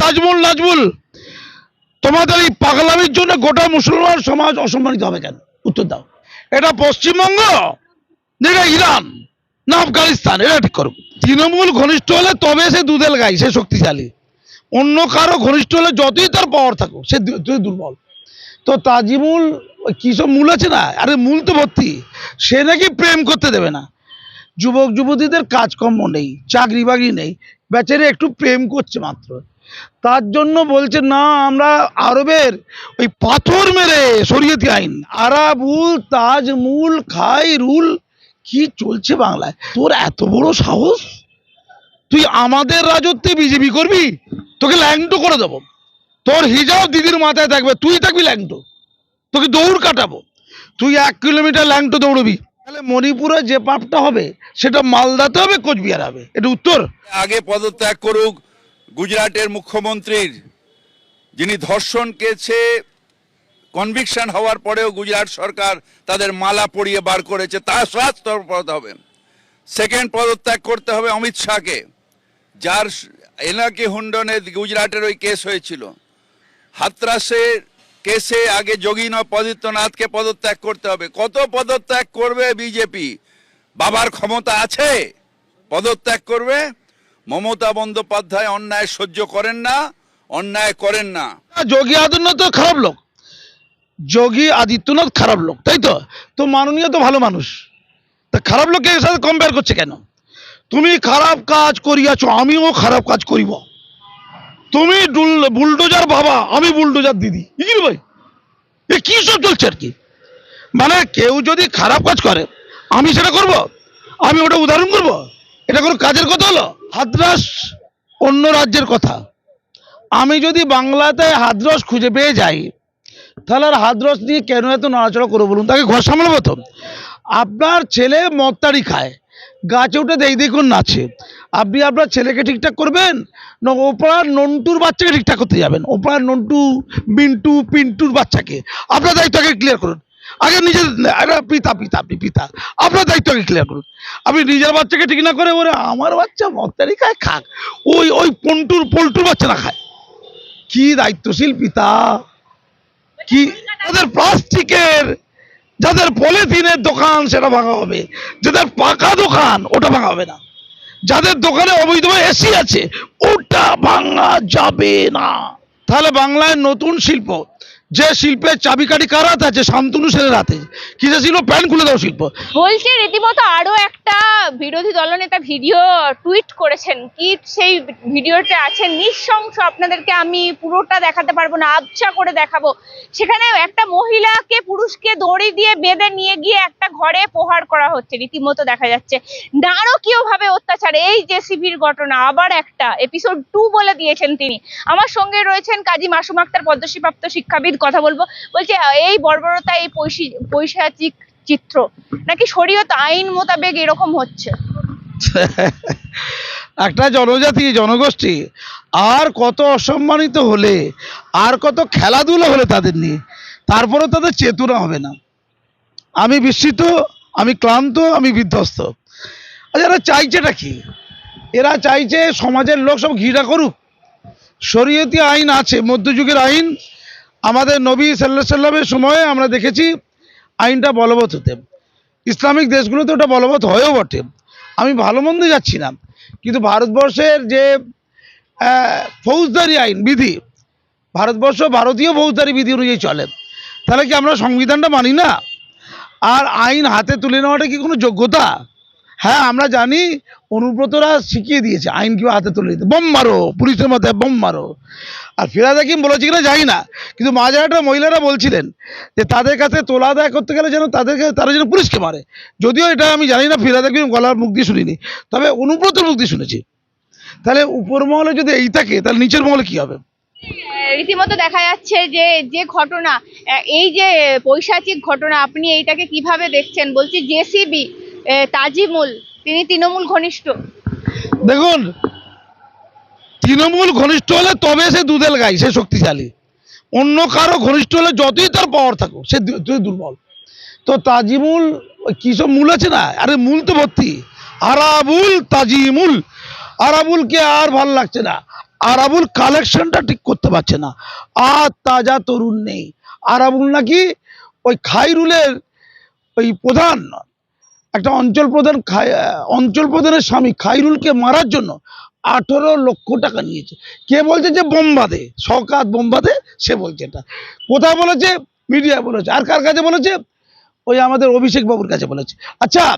তাজমুল, নাজমুল, তোমাদের এই পাগলামির জন্য গোটা মুসলমান সমাজ অসম্মানিত হবে কেন? উত্তর দাও। এটা পশ্চিমবঙ্গ এটা ইরান না আফগানিস্তান? এটা ঠিক করো। তৃণমূল ঘনিষ্ঠ হলে তবে সে দুধেল গাই, সে শক্তিশালী। অন্য কারও ঘনিষ্ঠ হলে যতই তার পাওয়ার থাকুক সে দুর্বল। তো তাজিমুল, কী সব মূল আছে না? আরে মূল তো ভর্তি। সে নাকি প্রেম করতে দেবে না। যুবক যুবতীদের কাজকর্ম নেই, চাকরি বাকরি নেই, বেচারে একটু প্রেম করছে মাত্র। তার জন্য বলছে, না, আমরা আরবের ওই পাথর মেরে শরীয়তি আইন আরাবুল তাজমুল খাই, রুল, কি চলছে বাংলায়? তোর এত বড় সাহস? তুই আমাদের রাজত্বে বিজেপি করবি? তোকে ল্যাংটো করে দেবো। তোর হিজাব দিদির মাথায় থাকবে, তুই থাকবি ল্যাংটো। তোকে দৌড় কাটাবো। তুই এক কিলোমিটার ল্যাংটো দৌড়বি। তাহলে মণিপুরে যে পাপটা হবে, সেটা মালদাতে হবে, কোচবিহার হবে? এটা উত্তর? আগে পদত্যাগ করুক গুজরাটের মুখ্যমন্ত্রীর, যিনি ধর্ষণ কেছে কনভিকশন হওয়ার পরেও গুজরাট সরকার তাদের মালা পরিয়ে বার করেছে, তা স্বাস্থ্য হবে। সেকেন্ড পদত্যাগ করতে হবে অমিত শাহকে, যার এনাকি হুন্ডনে গুজরাটের ওই কেস হয়েছিল। হাতরাসের কেসে আগে যোগী যোগীন পদিত্যনাথকে পদত্যাগ করতে হবে। কত পদত্যাগ করবে বিজেপি? বাবার ক্ষমতা আছে, পদত্যাগ করবে। মমতা বন্দ্যোপাধ্যায় অন্যায় সহ্য করেন না, অন্যায় করেন না। যোগী আদিত্যনাথ তো খারাপ লোক। যোগী আদিত্যনাথ খারাপ লোক, তাই তো? তো মাননীয় তো ভালো মানুষ। তা খারাপ লোকের সাথে কম্পেয়ার করছে কেন? তুমি খারাপ কাজ করিয়াছো, আমিও খারাপ কাজ করিব। তুমি বুলডোজার বাবা, আমি বুলডোজার দিদি। রে ভাই? এ কি সব চলছে আর কি? মানে কেউ যদি খারাপ কাজ করে, আমি সেটা করব? আমি ওটা উদাহরণ করব? এটা কোনো কাজের কথা হলো? হাতরাস অন্য রাজ্যের কথা। আমি যদি বাংলাতে হাতরস খুঁজে পেয়ে যাই, তাহলে আর হাতরস নিয়ে কেন এত নড়াচড়া করব বলুন? তাকে ঘর সামলাবো তো আপনার ছেলে মত্তারি খায়। গাছে উঠে দেই দেখুন নাচে। আপনি আপনার ছেলেকে ঠিকঠাক করবেন? না ওপার নন্টুর বাচ্চাকে ঠিকঠাক করতে যাবেন। ওপার নন্টু, মিন্টু, পিন্টুর বাচ্চাকে। আপনার দায়িত্ব আগে ক্লিয়ার করুন। আগে নিজের পিতা পিতা, আপনি পিতা। আপনার দায়িত্ব আগে ক্লিয়ার করুন। আপনি নিজের বাচ্চাকে ঠিক না করে ওরে আমার বাচ্চা মত্তারি খায়, খাক। ওই ওই পন্টুর, পল্টুর বাচ্চা না খায়। কি দায়িত্বশীল পিতা? কি যাদের প্লাস্টিকের, যাদের পলিথিনের দোকান সেটা ভাঙা হবে। যাদের পাকা দোকান, ওটা ভাঙা হবে না। যাদের দোকানে অবৈধভাবে এসি আছে ওটা ভাঙা যাবে না। তাহলে বাংলায় নতুন শিল্প যে শিল্পের চাবিকাঠি কার হাতে আছে? শান্তনু সেনের হাতে। কি যে ছিল প্যান্ট খুলে দাও শিল্প। বলছে, রীতিমতো আরও একটা বিরোধী দলনেতা ভিডিও টুইট করেছেন। কি সেই ভিডিওতে আছে? নিঃশংস, আপনাদেরকে আমি পুরোটা দেখাতে পারব না, আবছা করে দেখাবো। সেখানে একটা মহিলাকে, পুরুষকে দড়ি দিয়ে বেঁধে নিয়ে গিয়ে একটা ঘরে প্রহার করা হচ্ছে। রীতিমতো দেখা যাচ্ছে। নারকীয় ভাবে অত্যাচার, এই জেসিবির ঘটনা, আবার একটা এপিসোড টু বলে দিয়েছেন তিনি। আমার সঙ্গে রয়েছেন কাজী মাসুম আক্তার পদ্মশ্রী প্রাপ্ত শিক্ষাবিদ কথা বলব। বলছে, এই বর্বরতা, এই পৈশি পৈশাচিক চিত্র, নাকি শরীয়ত আইন মোতাবেক এরকম হচ্ছে? একটা জনজাতি, জনগোষ্ঠী, আর কত অসম্মানিত হলে, আর কত খেলাধুলা হলে তাদের নিয়ে তারপরে তাদের চেতনা হবে না। আমি বিস্মিত, আমি ক্লান্ত, আমি বিধ্বস্ত। আচ্ছা এরা চাইছেটা কি? এরা চাইছে সমাজের লোক সব ঘৃণা করুক। শরীয়তি আইন আছে, মধ্যযুগের আইন আমাদের নবী সাল্লাহ সাল্লামের সময়ে আমরা দেখেছি আইনটা বলবৎ হতে। ইসলামিক দেশগুলোতে ওটা বলবৎ হয়েও বটে। আমি ভালো মন্দ যাচ্ছি না। কিন্তু ভারতবর্ষের যে ফৌজদারি আইন, বিধি, ভারতবর্ষ ভারতীয় ফৌজদারি বিধি অনুযায়ী চলে। তাহলে কি আমরা সংবিধানটা মানি না? আর আইন হাতে তুলে নেওয়াটা কি কোনো যোগ্যতা? হ্যাঁ আমরা জানি অনুব্রতরা শিখিয়ে দিয়েছে, আইন কীভাবে হাতে তুলে দিতে। বোম মারো, পুলিশের মাথায় বোম মারো। আর ফিরাদ হাকিম বলেছে কিনা জানি না কিন্তু মাঝারাটা মহিলারা বলছিলেন যে তাদের কাছে তোলা আদায় করতে গেলে যেন তাদেরকে তারা যেন পুলিশকে মারে। যদিও এটা আমি জানি না ফিরাদ হাকিম গলার মুখ দিয়ে শুনিনি তবে অনুব্রতের মুখ দিয়ে শুনেছি। তাহলে উপর মহলে যদি এই থাকে তাহলে নিচের মহলে কি হবে? রীতিমতো দেখা যাচ্ছে যে যে ঘটনা এই যে পৈশাচিক ঘটনা আপনি এইটাকে কীভাবে দেখছেন? বলছি জেসিবি তাজিমুল তিনি তৃণমূল ঘনিষ্ঠ। দেখুন তৃণমূল ঘনিষ্ঠ হলে তবে সে দুধেল গাই, সে শক্তিশালী। অন্য কারও ঘনিষ্ঠ হলে যতই তার পাওয়ার থাকুক, সে দুর্বল। তো তাজিমুল, কী সব মূল আছে না? আরে মূল তো ভর্তি। আরাবুল তাজিমুল। আরাবুলকে আর ভালো লাগছে না। আরাবুল কালেকশনটা ঠিক করতে পারছে না। আর তাজা তরুণ নেই। আরাবুল নাকি ওই খাইরুলের ওই প্রধান, একটা অঞ্চল প্রধান খাই অঞ্চল প্রধানের স্বামী খাইরুলকে মারার জন্য আঠেরো লক্ষ টাকা নিয়েছে। কে বলছে যে বোম্বাদে শকাত বোম্বাদে সে বলছে এটা। কোথায় বলেছে? মিডিয়া বলেছে। আর কার কাছে বলেছে? ওই আমাদের অভিষেক বাবুর কাছে বলেছে। আচ্ছা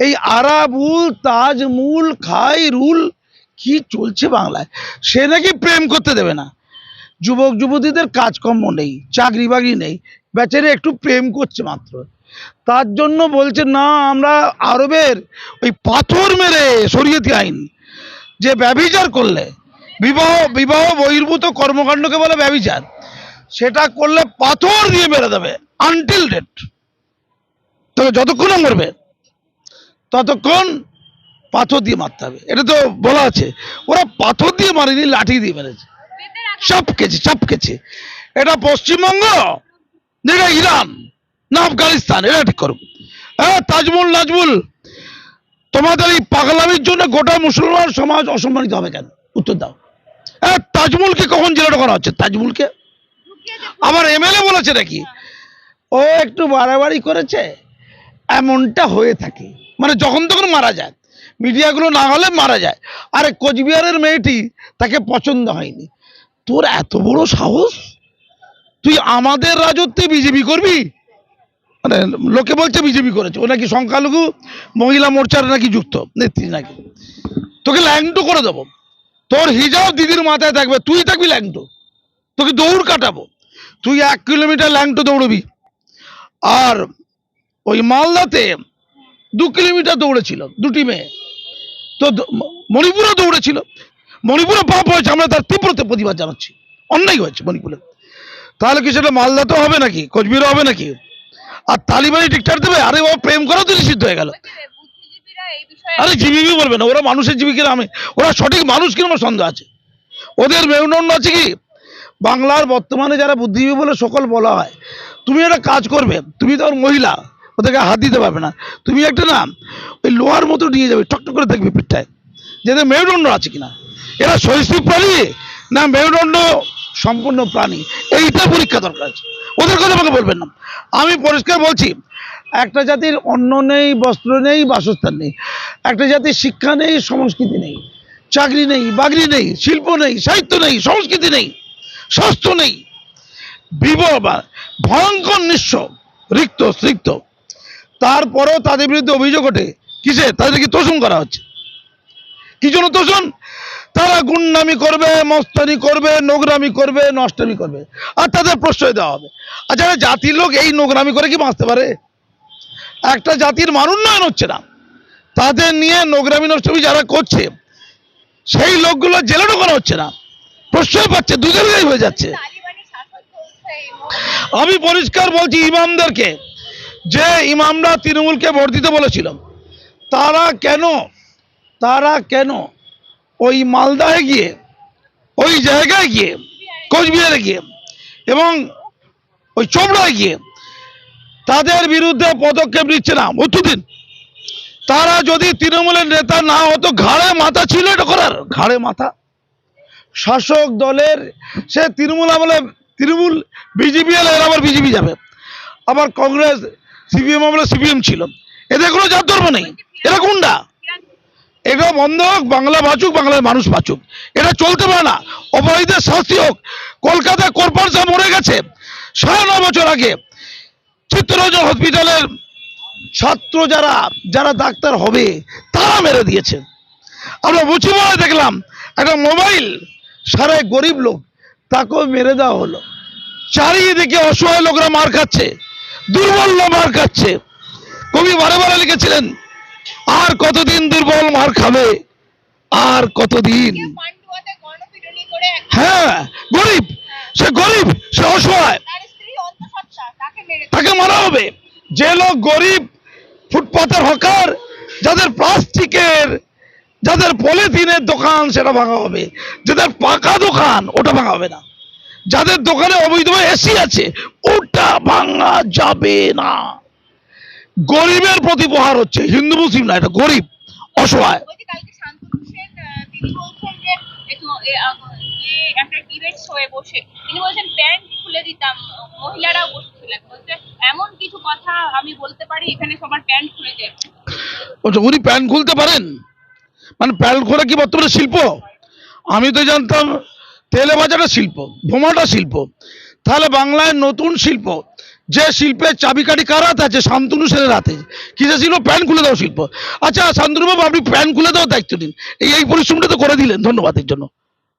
এই আরাবুল, তাজমুল খাইরুল কি চলছে বাংলায়? সে নাকি প্রেম করতে দেবে না। যুবক, যুবতীদের কাজকর্ম নেই, চাকরি বাকরি নেই। বেচারে একটু প্রেম করছে মাত্র। তার জন্য বলছে, না, আমরা আরবের ওই পাথর মেরে শরীয়তি আইন যে ব্যভিচার করলে, বিবাহ বিবাহ বহির্ভূত কর্মকাণ্ডকে বলে ব্যভিচার, সেটা করলে পাথর দিয়ে মেরে দেবে আনটিল ডেট তবে যতক্ষণ মরবে, ততক্ষণ পাথর দিয়ে মারতে হবে। এটা তো বলা আছে, ওরা পাথর দিয়ে মারেনি, লাঠি দিয়ে মেরেছে। চাপকেছে চাপকেছে এটা পশ্চিমবঙ্গ যেটা ইরান, না আফগানিস্তান, এটা ঠিক করুক। হ্যাঁ তাজমুল, নাজমুল তোমাদের এই পাগলামির জন্য গোটা মুসলমান সমাজ অসম্মানিত হবে কেন? উত্তর দাও। হ্যাঁ তাজমুলকে কখন জেলাটা করা হচ্ছে? তাজমুলকে? আবার এমএলএ বলেছে নাকি? ও একটু বাড়াবাড়ি করেছে, এমনটা হয়ে থাকে। মানে যখন তখন মারা যায়। মিডিয়াগুলো না হলে মারা যায়। আরে কোচবিহারের মেয়েটি তাকে পছন্দ হয়নি। তোর এত বড় সাহস? তুই আমাদের রাজত্বে বিজেপি করবি? মানে লোকে বলছে বিজেপি করেছে। ও নাকি সংখ্যালঘু, মহিলা মোর্চার নাকি যুক্ত, নেত্রী নাকি। তোকে ল্যাংটো করে দেবো। তোর হিজাব দিদির মাথায় থাকবে, তুই থাকবি ল্যাংটো। তোকে দৌড় কাটাবো। তুই এক কিলোমিটার ল্যাংটো দৌড়বি। আর ওই মালদাতে দু কিলোমিটার দৌড়েছিল, দুটি মেয়ে। তো দ- ম- মণিপুরে দৌড়েছিল। মণিপুরে পাপ হয়েছে, আমরা তার তীব্রতে প্রতিবাদ জানাচ্ছি। অন্যায় হয়েছে মণিপুরে। তাহলে কি সেটা মালদাতেও হবে নাকি? কোচবিহারে হবে নাকি? আর তালিবানি টিকটার দেবে? আরে ও প্রেম করাও তো নিষিদ্ধ হয়ে গেল। আরে জীবিবি বলবে না ওরা মানুষের জীবিকা আমি ওরা সঠিক মানুষ কিনা সন্দেহ আছে। ওদের মেরুদণ্ড আছে কি? বাংলার বর্তমানে যারা বুদ্ধিজীবী বলে সকল বলা হয় তুমি একটা কাজ করবে তুমি তো মহিলা ওদেরকে হাত দিতে পারবে না। তুমি একটা না ওই লোহার মতো নিয়ে যাবে টকটক করে দেখবে পিঠটায়। যাদের মেরুদণ্ড আছে কিনা? এরা সরীসৃপ প্রাণী না মেরুদণ্ড? সম্পূর্ণ প্রাণী। এইটা পরীক্ষা দরকার আছে। ওদের কথা আমাকে বলবেন না। আমি পরিষ্কার বলছি, একটা জাতির অন্ন নেই, বস্ত্র নেই, বাসস্থান নেই। একটা জাতির শিক্ষা নেই, সংস্কৃতি নেই। চাকরি নেই বাকরি নেই, শিল্প নেই, সাহিত্য নেই, সংস্কৃতি নেই, স্বাস্থ্য নেই। বিবর ভয়ঙ্কর নিঃস্ব, রিক্ত স্রিক্ত তারপরেও তাদের বিরুদ্ধে অভিযোগ ওঠে। কিসে? তাদেরকে তোষণ করা হচ্ছে। কি জন্য তোষণ? তারা গুন্ডামি করবে, মস্তানি করবে, নোংরামি করবে নষ্টামি করবে। আর তাদের প্রশ্রয় দেওয়া হবে। একটা জাতির লোক এই নোংরামি করে কি বাঁচতে পারে? একটা জাতির মান উন্নয়ন হচ্ছে না। তাদের নিয়ে নোংরামি, নষ্টমি যারা করছে, সেই লোকগুলো জেলে ঢোকানো হচ্ছে না। প্রশ্রয় পাচ্ছে গাই হয়ে যাচ্ছে। আমি পরিষ্কার বলছি ইমামদেরকে, যে ইমামরা তৃণমূলকে ভোট দিতে বলেছিল, তারা কেন? তারা কেন? ওই মালদায় গিয়ে, ওই জায়গায় গিয়ে, কোচবিহারে গিয়ে এবং ওই চোপড়ায় গিয়ে তাদের বিরুদ্ধে পদক্ষেপ নিচ্ছে না। অত্যদিন। তারা যদি তৃণমূলের নেতা না হতো, ঘাড়ে মাথা ছিল এটা করার। ঘাড়ে মাথা। শাসক দলের, সে তৃণমূল আমলে, তৃণমূল বিজেপি এলে আবার বিজেপি যাবে। আবার কংগ্রেস, সিপিএম আমলে সিপিএম ছিল। এদের কোনো জাত ধর্ম নেই। এরা গুন্ডা। এটা বন্ধ হোক, বাংলা বাঁচুক, বাংলার মানুষ বাঁচুক। এটা চলতে পারে না। অপরাধীদের শাস্তি হোক। কলকাতায় কর্পোরেশন মরে গেছে। সাড়ে ন বছর আগে চিত্তরঞ্জন হসপিটালের ছাত্র যারা যারা ডাক্তার হবে, তারা মেরে দিয়েছে। আমরা মুচিময় দেখলাম, একটা মোবাইল সারা গরিব লোক, তাকেও মেরে দেওয়া হলো। চারিদিকে অসহায় লোকরা মার খাচ্ছে, দুর্বল মার খাচ্ছে। কবি বারে বারে লিখেছিলেন আর কতদিন দুর্বল মার খাবে? আর কতদিন? হ্যাঁ গরিব সে গরিব সে অসহায়। তাকে মারা হবে। যে লোক গরিব ফুটপাতের হকার যাদের প্লাস্টিকের যাদের পলিথিনের দোকান সেটা ভাঙা হবে। যাদের পাকা দোকান ওটা ভাঙা হবে না। যাদের দোকানে অবৈধভাবে এসি আছে ওটা ভাঙা যাবে না। গরিবের প্রতি প্রহার হচ্ছে। হিন্দু মুসলিম না এটা গরিব অসহায়। কালকে শান্তনু সেন আহ, তিনি বলছেন যে একটু এ, একটা ডিবেট শোয়ে বসে তিনি বলছেন প্যান্ট খুলে দিতাম মহিলারাও বসেছিলেন এমন কিছু কথা আমি বলতে পারি এখানে সবার প্যান্ট খুলে যায়। বলছে উনি প্যান্ট খুলতে পারেন? মানে প্যান্ট খোলা কি বর্তমানে শিল্প? আমি তো জানতাম তেলে বাজারের শিল্প বোমাটা শিল্প। তাহলে বাংলায় নতুন শিল্প যে শিল্পের চাবিকাঠি কার হাতে আছে? শান্তনু সেনের হাতে। কিসে ছিল প্যান খুলে দাও শিল্প। আচ্ছা শান্তনুবাবু, আপনি প্যান্ট খুলে দেওয়ার দায়িত্ব নিন। এই পরিশ্রমটা তো করে দিলেন ধন্যবাদের জন্য।